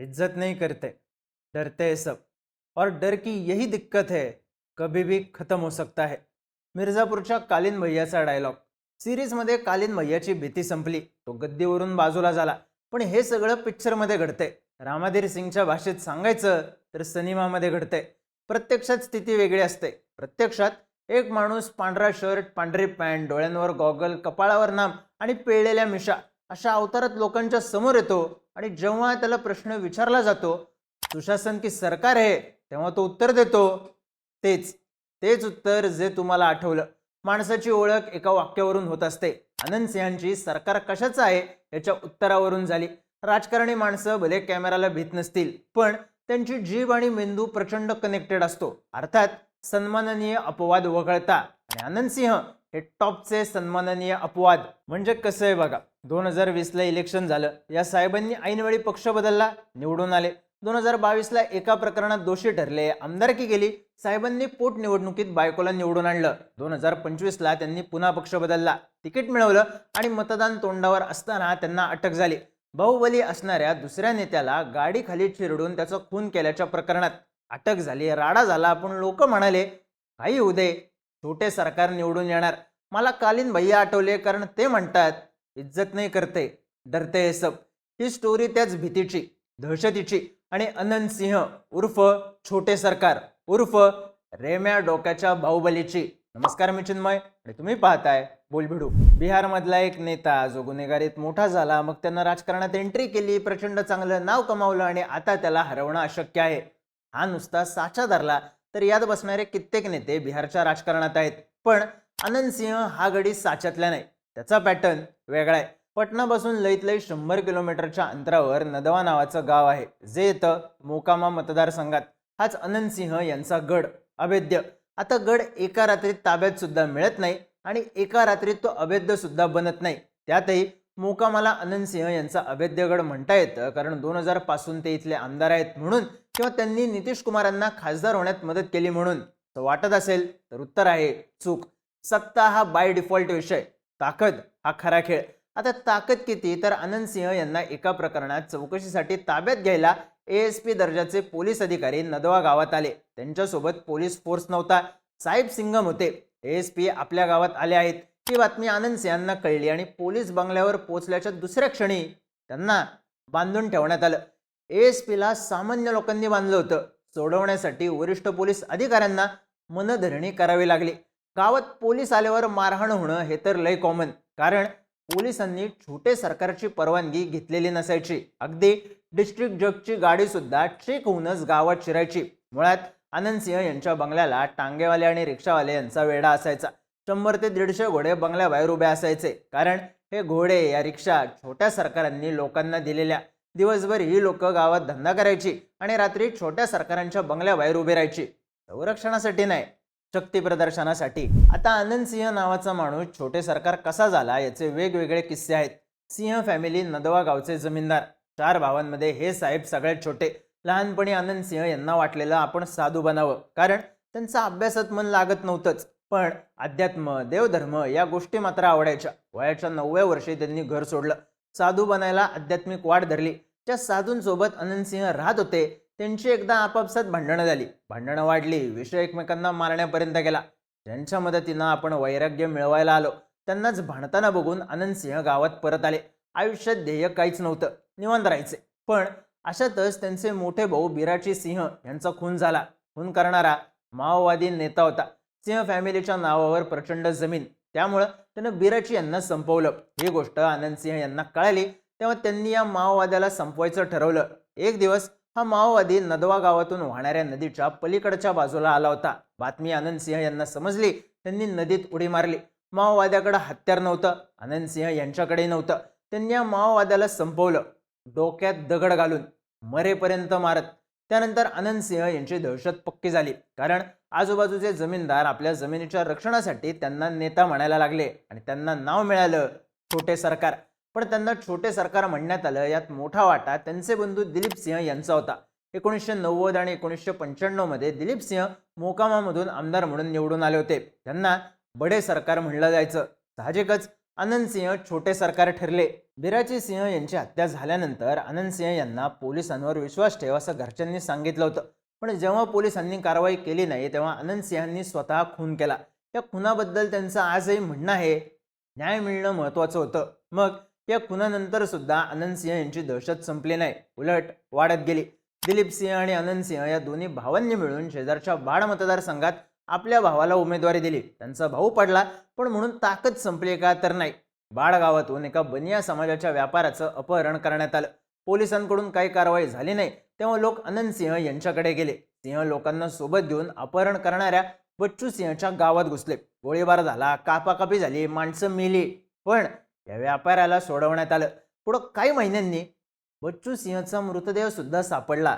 इज्जत नहीं करते डरते हैं सब। और डर की यही दिक्कत है कभी भी खत्म हो सकता है। मिर्झापूरच्या कालीन भैयाचा डायलॉग सिरीजमध्ये कालीन भैयाची भीती संपली तो गद्दीवरून बाजूला झाला. पण हे सगळं पिक्चरमध्ये घडतंय रामाधीर सिंगच्या भाषेत सांगायचं तर सिनेमामध्ये घडतंय प्रत्यक्षात स्थिती वेगळी असते. प्रत्यक्षात एक माणूस पांढरा शर्ट पांढरी पॅन्ट डोळ्यांवर गॉगल कपाळावर नाम आणि पिळलेल्या मिशा अशा अवतारात लोकांच्या समोर येतो आणि जेव्हा त्याला प्रश्न विचारला जातो सुशासन की सरकार आहे? तेव्हा तो उत्तर देतो तेच तेच उत्तर जे तुम्हाला आठवलं. माणसाची ओळख एका वाक्यावरून होत असते. आनंद सिंहांची सरकार कशाचं आहे? याच्या उत्तरावरून झाली. राजकारणी माणसं भले कॅमेराला भीत नसतील पण त्यांची जीभ आणि मेंदू प्रचंड कनेक्टेड असतो. अर्थात सन्माननीय अपवाद वगळता. आणि आनंद सिंह हे टॉपचे सन्माननीय अपवाद म्हणजे कसं आहे बघा दोन हजार वीसला इलेक्शन झालं या साहेबांनी ऐनवेळी पक्ष बदलला निवडून आले. दोन हजार बावीसला एका प्रकरणात दोषी ठरले आमदारकी गेली साहेबांनी पोटनिवडणुकीत बायकोला निवडून आणलं. दोन हजार पंचवीसला त्यांनी पुन्हा पक्ष बदलला तिकीट मिळवलं आणि मतदान तोंडावर असताना त्यांना अटक झाली. बाहुबली असणाऱ्या दुसऱ्या नेत्याला गाडीखाली चिरडून त्याचा खून केल्याच्या प्रकरणात अटक झाली राडा झाला पण लोक म्हणाले काही होऊ दे छोटे सरकार निवडून येणार. मला कालीन भैया आठवले कारण ते म्हणतात इज्जत नाही करते डरते हे सब. ही स्टोरी त्याच भीतीची दहशतीची आणि अनंत सिंह उर्फ छोटे सरकार उर्फ रेम्या डोक्याच्या बाहुबलीची. नमस्कार मी चिन्मय आणि तुम्ही पाहताय बोलभिडू बिहारमधला एक नेता जो गुन्हेगारीत मोठा झाला मग त्यांना राजकारणात एंट्री केली प्रचंड चांगलं नाव कमावलं आणि आता त्याला हरवणं अशक्य आहे. हा नुसता साचा धरला. तर यात बसणारे कित्येक नेते बिहारच्या राजकारणात आहेत. पण आनंद सिंह हा गडी साच्यातला नाही. त्याचा पॅटर्न वेगळा आहे. पटनापासून लईत लई शंभर किलोमीटरच्या अंतरावर नदवा नावाचं गाव आहे जे येतं मोकामा मतदारसंघात. हाच आनंद सिंह यांचा गड अभेद्य. आता गड एका रात्रीत ताब्यात सुद्धा मिळत नाही आणि एका रात्रीत तो अभेद्य सुद्धा बनत नाही. त्यातही मोकामाला अनंत सिंह यांचा अभेद्यगड म्हणता येतं कारण दोन हजारपासून ते इथले आमदार आहेत म्हणून किंवा त्यांनी नितीश कुमारांना खासदार होण्यात मदत केली म्हणून. तर वाटत असेल तर उत्तर आहे चूक. सत्ता हा बाय डिफॉल्ट विषय. ताकद हा खरा खेळ. आता ताकद किती? तर आनंद सिंह यांना एका प्रकरणात चौकशीसाठी ताब्यात घ्यायला एस पी दर्जाचे पोलीस अधिकारी नदवा गावात आले. त्यांच्यासोबत पोलीस फोर्स नव्हता. साहेब सिंगम होते. एस पी आपल्या गावात आले आहेत. ही बातमी आनंद सिंहांना कळली आणि पोलीस बंगल्यावर पोचल्याच्या दुसऱ्या क्षणी त्यांना बांधून ठेवण्यात आलं. एस पीला सामान्य लोकांनी बांधलं होतं. सोडवण्यासाठी वरिष्ठ पोलीस अधिकाऱ्यांना मनधरणी करावी लागली. गावात पोलीस आल्यावर मारहाण होणं हे तर लय कॉमन कारण पोलिसांनी छोटे सरकारची परवानगी घेतलेली नसायची. अगदी डिस्ट्रिक्ट जगची गाडी सुद्धा ट्रेक होऊनच गावात शिरायची. मुळात आनंद सिंह यांच्या बंगल्याला टांगेवाले आणि रिक्षावाले यांचा वेढा असायचा. शंभर ते दीडशे घोडे बंगल्याबाहेर उभे असायचे. कारण हे घोडे या रिक्षा छोट्या सरकारांनी लोकांना दिलेल्या. दिवसभर ही लोक गावात धंदा करायची आणि रात्री छोट्या सरकारांच्या बंगल्याबाहेर उभे राहायची. संरक्षणासाठी नाही शक्ती प्रदर्शनासाठी. आता आनंद सिंह नावाचा माणूस छोटे सरकार कसा झाला याचे वेगवेगळे किस्से आहेत. सिंह फॅमिली नदवा गावचे जमीनदार. चार भावांमध्ये हे साहेब सगळ्यात छोटे. लहानपणी आनंद सिंह यांना वाटलेलं आपण साधू बनावं. कारण त्यांचा अभ्यासात मन लागत नव्हतंच. पण अध्यात्म देवधर्म या गोष्टी मात्र आवडायच्या. वयाच्या नवव्या वर्षी त्यांनी घर सोडलं. साधू बनायला आध्यात्मिक वाढ धरली. ज्या साधूंसोबत आनंद सिंह राहत होते त्यांची एकदा आपापसात भांडणं झाली. भांडणं वाढली विषय एकमेकांना मारण्यापर्यंत गेला. ज्यांच्या मदतीनं आपण वैराग्य मिळवायला आलो त्यांनाच भांडताना बघून आनंद सिंह गावात परत आले. आयुष्यात ध्येय काहीच नव्हतं निवांत राहायचे. पण अशातच त्यांचे मोठे भाऊ बिराची सिंह यांचा खून झाला. खून करणारा माओवादी नेता होता. सिंह फॅमिलीच्या नावावर प्रचंड जमीन. त्यामुळं त्यानं बिराची यांना संपवलं. ही गोष्ट आनंद सिंह यांना कळाली. तेव्हा त्यांनी या माओवाद्याला संपवायचं ठरवलं. एक दिवस हा माओवादी नदवा गावातून वाहणाऱ्या नदीच्या पलीकडच्या बाजूला आला होता. बातमी आनंद सिंह यांना समजली. त्यांनी नदीत उडी मारली. माओवाद्याकडे हत्यार नव्हतं. आनंद सिंह यांच्याकडे नव्हतं. त्यांनी या माओवाद्याला संपवलं. डोक्यात दगड घालून मरेपर्यंत मारत. त्यानंतर आनंद सिंह यांची दहशत पक्की झाली. कारण आजूबाजूचे जमीनदार आपल्या जमिनीच्या रक्षणासाठी त्यांना नेता म्हणायला लागले आणि त्यांना नाव मिळालं छोटे सरकार. पण त्यांना छोटे सरकार म्हणण्यात आलं यात मोठा वाटा त्यांचे बंधू दिलीप सिंह यांचा होता. एकोणीसशे नव्वद आणि एकोणीसशे पंच्याण्णवमध्ये दिलीप सिंह मोकामामधून आमदार म्हणून निवडून आले होते. त्यांना बडे सरकार म्हणलं जायचं. साहजिकच आनंद सिंह छोटे सरकार ठरले. बिराजी सिंह यांची हत्या झाल्यानंतर आनंदसिंह यांना पोलिसांवर विश्वास ठेव असं घरच्यांनी सांगितलं होतं. पण जेव्हा पोलिसांनी कारवाई केली नाही तेव्हा आनंद सिंहांनी स्वतः खून केला. या खुनाबद्दल त्यांचं आजही म्हणणं आहे न्याय मिळणं महत्वाचं होतं. मग या खुनानंतर सुद्धा आनंद सिंह यांची दहशत संपली नाही. उलट वाढत गेली. दिलीप सिंह आणि आनंद सिंह या दोन्ही भावांनी मिळून शेजारच्या बाड मतदारसंघात आपल्या भावाला उमेदवारी दिली. त्यांचा भाऊ पडला पण म्हणून ताकद संपली का तर नाही. बाळगावातून एका बनिया समाजाच्या व्यापाराचं अपहरण करण्यात आलं. पोलिसांकडून काही कारवाई झाली नाही तेव्हा लोक आनंद सिंह यांच्याकडे गेले. सिंह लोकांना सोबत घेऊन अपहरण करणाऱ्या बच्चू सिंहच्या गावात घुसले. गोळीबार झाला कापाकापी झाली माणसं मेली. पण या व्यापाऱ्याला सोडवण्यात आलं. पुढं काही महिन्यांनी बच्चू सिंहचा मृतदेह सुद्धा सापडला.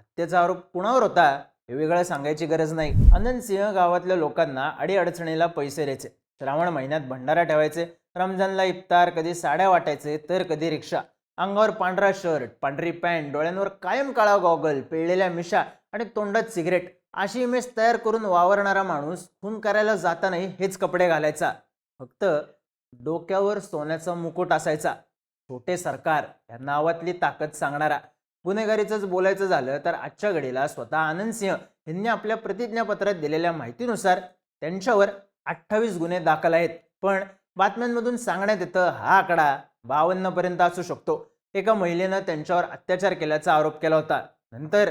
हत्येचा आरोप कुणावर होता? हे वेगळं सांगायची गरज नाही. आनंद सिंह गावातल्या लोकांना अडीअडचणीला पैसे द्यायचे. श्रावण महिन्यात भंडारा ठेवायचे. रमजानला इफ्तार कधी साड्या वाटायचे तर कधी रिक्षा. अंगावर पांढरा शर्ट पांढरी पॅन्ट डोळ्यांवर कायम काळा गॉगल पिळलेल्या मिशा आणि तोंडात सिगरेट. अशी इमेज तयार करून वावरणारा माणूस खून करायला जातानाही हेच कपडे घालायचा. फक्त डोक्यावर सोन्याचा मुकुट असायचा. छोटे सरकार या नावातली ताकद सांगणारा. गुन्हेगारीचंच बोलायचं झालं तर आजच्या घडीला स्वतः आनंद सिंह यांनी आपल्या प्रतिज्ञापत्रात दिलेल्या माहितीनुसार त्यांच्यावर अठ्ठावीस गुन्हे दाखल आहेत. पण बातम्यांमधून सांगण्यात येतं हा आकडा बावन्नपर्यंत असू शकतो. एका महिलेनं त्यांच्यावर अत्याचार केल्याचा आरोप केला होता. नंतर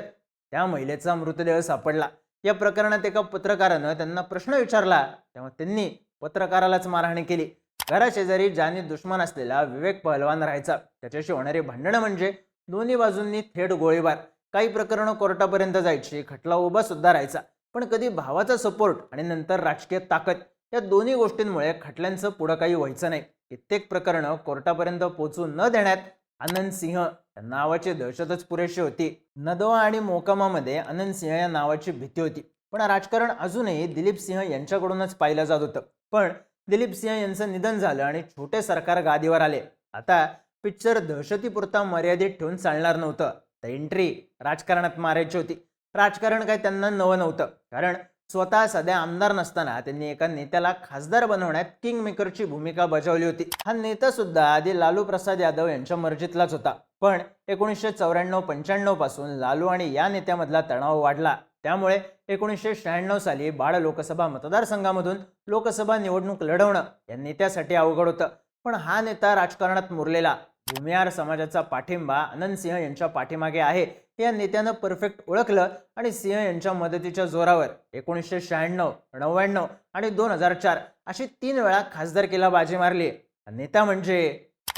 त्या महिलेचा मृतदेह सापडला. या प्रकरणात एका पत्रकारानं त्यांना प्रश्न विचारला तेव्हा त्यांनी पत्रकारालाच मारहाणी केली. घराशेजारी जानी दुश्मन असलेला विवेक पहलवान राहायचा. त्याच्याशी होणारी भांडणं म्हणजे दोन्ही बाजूंनी थेट गोळीबार. काही प्रकरणं कोर्टापर्यंत जायची खटला उभा सुद्धा राहायचा. पण कधी भावाचा सपोर्ट आणि नंतर राजकीय ताकद या दोन्ही गोष्टींमुळे खटल्यांचं पुढं काही व्हायचं नाही. कित्येक प्रकरणं कोर्टापर्यंत पोहोचू न देण्यात आनंद सिंह या नावाची दहशतच पुरेशी होती. नदवा आणि मोकामामध्ये आनंद सिंह या नावाची भीती होती. पण राजकारण अजूनही दिलीप सिंह यांच्याकडूनच पाहिलं जात होतं. पण दिलीप सिंह यांचं निधन झालं आणि छोटे सरकार गादीवर आले. आता पिक्चर दहशतीपुरता मर्यादित ठेवून चालणार नव्हतं. तर एंट्री राजकारणात मारायची होती. राजकारण काय त्यांना नवं नव्हतं. कारण स्वतः सध्या आमदार नसताना त्यांनी एका नेत्याला खासदार बनवण्यात किंग मेकरची भूमिका बजावली होती. हा नेता सुद्धा आधी लालू प्रसाद यादव यांच्या मर्जीतलाच होता. पण एकोणीसशे चौऱ्याण्णव पंच्याण्णवपासून लालू आणि या नेत्यामधला तणाव वाढला. त्यामुळे एकोणीसशे शहाण्णव साली बाळ लोकसभा मतदारसंघामधून लोकसभा निवडणूक लढवणं या नेत्यासाठी अवघड होतं. पण हा नेता राजकारणात मुरलेला भूमिहार समाजाचा पाठिंबा आनंद सिंह यांच्या पाठीमागे आहे. हे या नेत्यानं परफेक्ट ओळखलं आणि सिंह यांच्या मदतीच्या जोरावर एकोणीसशे शहाण्णव नव्याण्णव आणि दोन हजार चार अशी तीन वेळा खासदारकीला बाजी मारली. नेता म्हणजे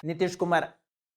नितीश कुमार.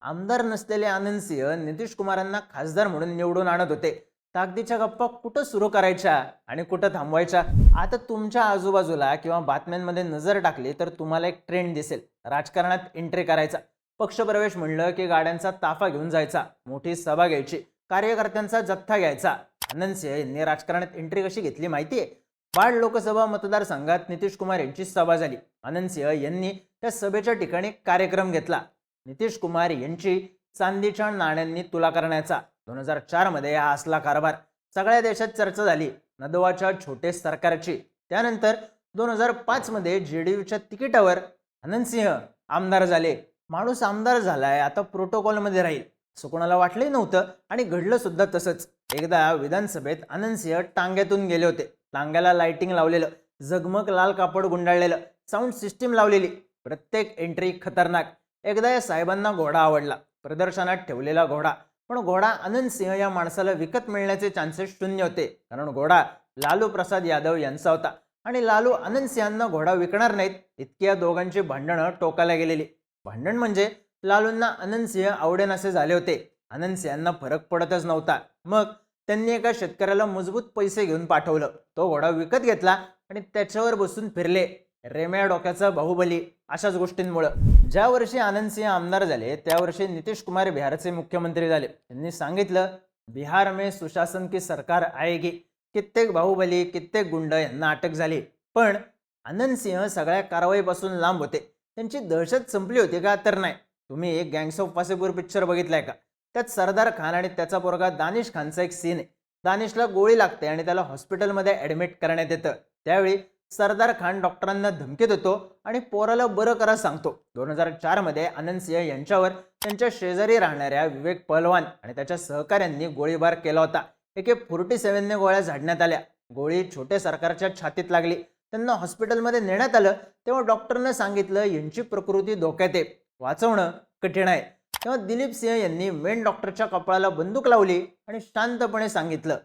आमदार नसलेले आनंद सिंह नितीश कुमारांना खासदार म्हणून निवडून आणत होते. ताकदीच्या गप्पा कुठं सुरू करायच्या आणि कुठं थांबवायच्या? आता तुमच्या आजूबाजूला किंवा बातम्यांमध्ये नजर टाकली तर तुम्हाला एक ट्रेंड दिसेल. राजकारणात एंट्री करायचा. पक्षप्रवेश म्हणलं की गाड्यांचा ताफा घेऊन जायचा. मोठी सभा घ्यायची. कार्यकर्त्यांचा जथ्था घ्यायचा. आनंद सिंह यांनी राजकारणात एंट्री कशी घेतली माहिती आहे बाड लोकसभा मतदारसंघात नितीश कुमार यांची सभा झाली. आनंद सिंह यांनी त्या सभेच्या ठिकाणी कार्यक्रम घेतला. नितीश कुमार यांची चांदीच्या नाण्यांनी तुला करण्याचा. दोन हजार चारमध्ये हा असला कारभार सगळ्या देशात चर्चा झाली. नदवाच्या छोटे सरकारची. त्यानंतर दोन हजार पाचमध्ये जे डी यूच्या तिकिटावर अनंत सिंह आमदार झाले. माणूस आमदार झालाय आता प्रोटोकॉलमध्ये राहील. असं कोणाला वाटलंही नव्हतं आणि घडलं सुद्धा तसंच. एकदा विधानसभेत अनंत सिंह टांग्यातून गेले होते. टांग्याला लाइटिंग लावलेलं जगमग लाल कापड गुंडाळलेलं साऊंड सिस्टीम लावलेली. प्रत्येक एंट्री खतरनाक. एकदा या साहेबांना घोडा आवडला. प्रदर्शनात ठेवलेला घोडा. पण घोडा आनंद सिंह या माणसाला विकत मिळण्याचे चान्सेस शून्य होते. कारण घोडा लालू प्रसाद यादव यांचा होता. आणि लालू आनंद सिंहांना घोडा विकणार नाहीत इतकी या दोघांची भांडणं टोकाला गेलेली. भांडण म्हणजे लालूंना आनंद सिंह आवडेनासे झाले होते. आनंद सिंहांना फरक पडतच नव्हता. मग त्यांनी एका शेतकऱ्याला मजबूत पैसे घेऊन पाठवलं. तो घोडा विकत घेतला आणि त्याच्यावर बसून फिरले. रेम्या डोक्याचं बाहुबली अशाच गोष्टींमुळं. ज्या वर्षी आनंद सिंह आमदार झाले त्या वर्षी नितीश कुमार बिहारचे मुख्यमंत्री झाले. त्यांनी सांगितलं बिहार में सुशासन की सरकार आएगी. कित्येक बाहुबली कित्येक गुंड यांना अटक झाली. पण आनंद सिंह सगळ्या कारवाईपासून लांब होते. त्यांची दहशत संपली होती का तर नाही. तुम्ही गँग्स ऑफ वासेपूर पिक्चर बघितलाय का? त्यात सरदार खान आणि त्याचा पोरगा दानिश खानचा एक सीन आहे. दानिशला गोळी लागते आणि त्याला हॉस्पिटलमध्ये ॲडमिट करण्यात येतं. त्यावेळी सरदार खान डॉक्टरांना धमकी देतो आणि पोराला बरं करा सांगतो. दोन हजार चारमध्ये आनंद सिंह यांच्यावर त्यांच्या शेजारी राहणाऱ्या विवेक पहलवान आणि त्याच्या सहकाऱ्यांनी गोळीबार केला होता. एके फोर्टी सेव्हनने गोळ्या झाडण्यात आल्या. गोळी छोटे सरकारच्या छातीत लागली. त्यांना हॉस्पिटलमध्ये नेण्यात आलं. तेव्हा डॉक्टरनं सांगितलं यांची प्रकृती धोक्यात आहे. वाचवणं कठीण आहे. तेव्हा दिलीप सिंह यांनी मेन डॉक्टरच्या कपाळाला बंदूक लावली आणि शांतपणे सांगितलं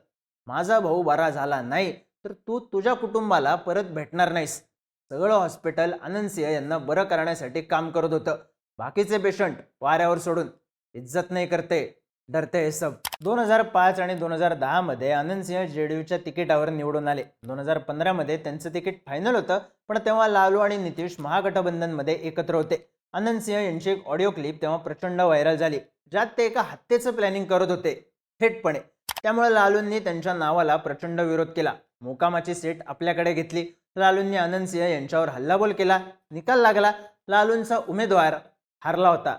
माझा भाऊ बरा झाला नाही. तर तू तुझ्या कुटुंबाला परत भेटणार नाहीस. सगळं हॉस्पिटल आनंदसिंह यांना बरं करण्यासाठी काम करत होतं. बाकीचे पेशंट वाऱ्यावर सोडून इज्जत नाही करते डरते हे सब. दोन हजार पाच आणि दोन हजार दहामध्ये आनंद सिंह जेडीयूच्या तिकिटावर निवडून आले. दोन हजार पंधरामध्ये त्यांचं तिकीट फायनल होतं पण तेव्हा लालू आणि नितीश महागठबंधनमध्ये एकत्र होते. आनंदसिंह यांची एक ऑडिओ क्लिप तेव्हा प्रचंड व्हायरल झाली ज्यात ते एका हत्येचं प्लॅनिंग करत होते थेटपणे. त्यामुळे लालूंनी त्यांच्या नावाला प्रचंड विरोध केला. मोकामाची सीट आपल्याकडे घेतली. लालूंनी आनंद सिंह यांच्यावर हल्लाबोल केला. निकाल लागला. लालूंचा उमेदवार हारला होता.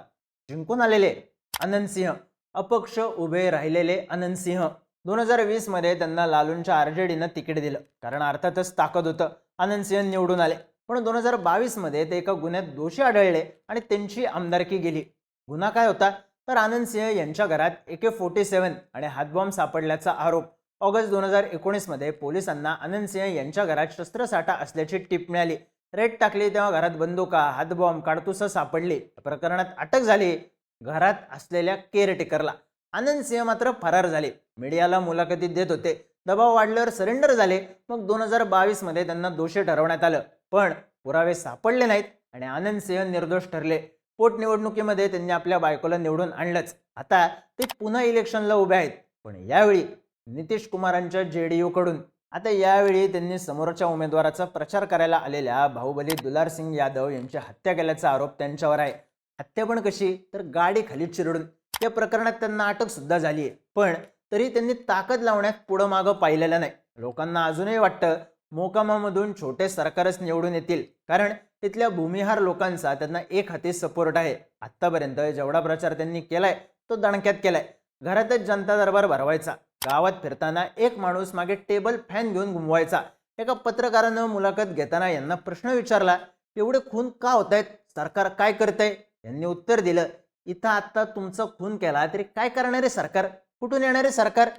जिंकून आलेले आनंद सिंह अपक्ष उभे राहिलेले आनंद सिंह दोन हजार वीसमध्ये त्यांना लालूंच्या आरजेडीनं तिकीट दिलं. कारण अर्थातच ताकद होतं. आनंद सिंह निवडून आले. पण दोन हजार बावीसमध्ये ते एका गुन्ह्यात दोषी आढळले आणि त्यांची आमदारकी गेली. गुन्हा काय होता? तर आनंद सिंह यांच्या घरात ए के फोर्टी सेवन आणि हातबॉम्ब सापडल्याचा आरोप. ऑगस्ट दोन हजार एकोणीसमध्ये पोलिसांना आनंद सिंह यांच्या घरात शस्त्रसाठा असल्याची टीप मिळाली. रेड टाकली तेव्हा घरात बंदुका हातबॉम्ब काडतुसं सापडली. या प्रकरणात अटक झाली. घरात असलेल्या केअरटेकरला आनंद सिंह मात्र फरार झाले. मीडियाला मुलाखती देत होते. दबाव वाढल्यावर सरेंडर झाले. मग दोन हजार बावीसमध्ये त्यांना दोषी ठरवण्यात आलं. पण पुरावे सापडले नाहीत आणि आनंद सिंह निर्दोष ठरले. पोटनिवडणुकीमध्ये त्यांनी आपल्या बायकोला निवडून आणलंच. आता ते पुन्हा इलेक्शनला उभे आहेत. पण यावेळी नितीश कुमारांच्या जेडीयू कडून. आता यावेळी त्यांनी समोरच्या उमेदवाराचा प्रचार करायला आलेल्या बाहुबली दुलार सिंग यादव यांची हत्या केल्याचा आरोप त्यांच्यावर आहे. हत्या पण कशी? तर गाडी खाली चिरडून. या प्रकरणात त्यांना अटक सुद्धा झाली आहे पण तरी त्यांनी ताकद लावण्यात पुढं मागं पाहिलेलं नाही. लोकांना अजूनही वाटतं मोकामामधून छोटे सरकारच निवडून येतील. कारण तिथल्या भूमिहार लोकांचा त्यांना एक हाती सपोर्ट आहे. आत्तापर्यंत जेवढा प्रचार त्यांनी केलाय तो दणक्यात केलाय. घरातच जनता दरबार भरवायचा. गावात फिरताना एक माणूस मागे टेबल फॅन घेऊन घुमवायचा. एका पत्रकारानं मुलाखत घेताना यांना प्रश्न विचारला एवढे खून का होत आहेत सरकार काय करतंय? यांनी उत्तर दिलं इथं आत्ता तुमचा खून केला तरी काय करणारे सरकार? कुठून येणारे सरकार?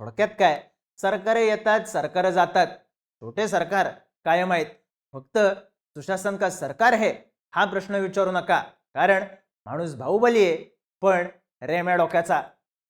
थोडक्यात काय? सरकारे येतात सरकार जातात. छोटे सरकार कायम आहेत. फक्त सुशासन का सरकार आहे हा प्रश्न विचारू नका. कारण माणूस बाहुबली आहे पण रेम्या डोक्याचा